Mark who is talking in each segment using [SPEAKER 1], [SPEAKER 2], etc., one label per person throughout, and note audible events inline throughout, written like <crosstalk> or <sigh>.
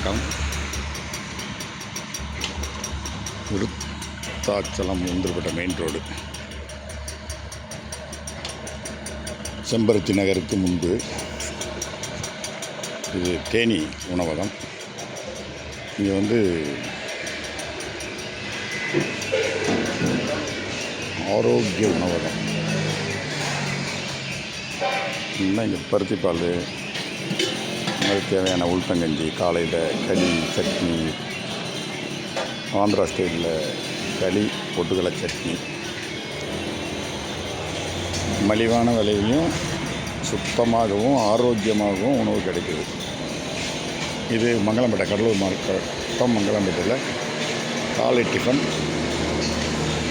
[SPEAKER 1] வணக்கம். விருத்தாச்சலம் ஒன்றுபட்ட main road செம்பருத்தி நகருக்கு முன்பு இது தேனி உணவகம். இங்கே வந்து ஆரோக்கிய உணவகம். இன்னும் இங்கே பருத்திப்பால் அதுக்கு தேவையான உளுத்தங்கஞ்சி காலையில் களி சட்னி ஆந்திரா ஸ்டைலில் களி பொட்டுக்கடலை சட்னி. மலிவான விலையிலையும் சுத்தமாகவும் ஆரோக்கியமாகவும் உணவு கிடைக்குது. இது மங்களம்பேட்டை கடலூர் மாவட்டம் மங்களம்பேட்டையில் காலை டிஃபன்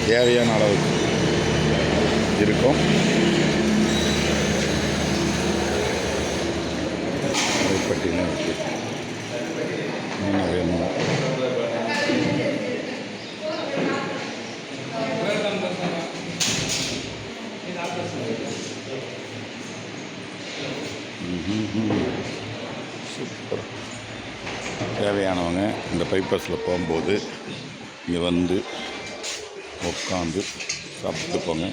[SPEAKER 1] தேவையான அளவுக்கு இருக்கும். பட்டியலும் இருக்குது என்ன வேணும். சூப்பர். தேவையானவங்க இந்த பைப்பஸில் போகும்போது இங்கே வந்து உட்காந்து சாப்பிட்டு போங்க.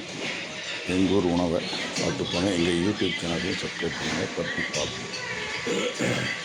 [SPEAKER 1] எங்கள் ஊர் உணவை சாப்பிட்டு போங்க. எங்கள் யூடியூப் சேனலையும் சப்ஸ்கிரைப் பண்ணுங்கள் பற்றி பார்ப்போம். Yeah. <laughs>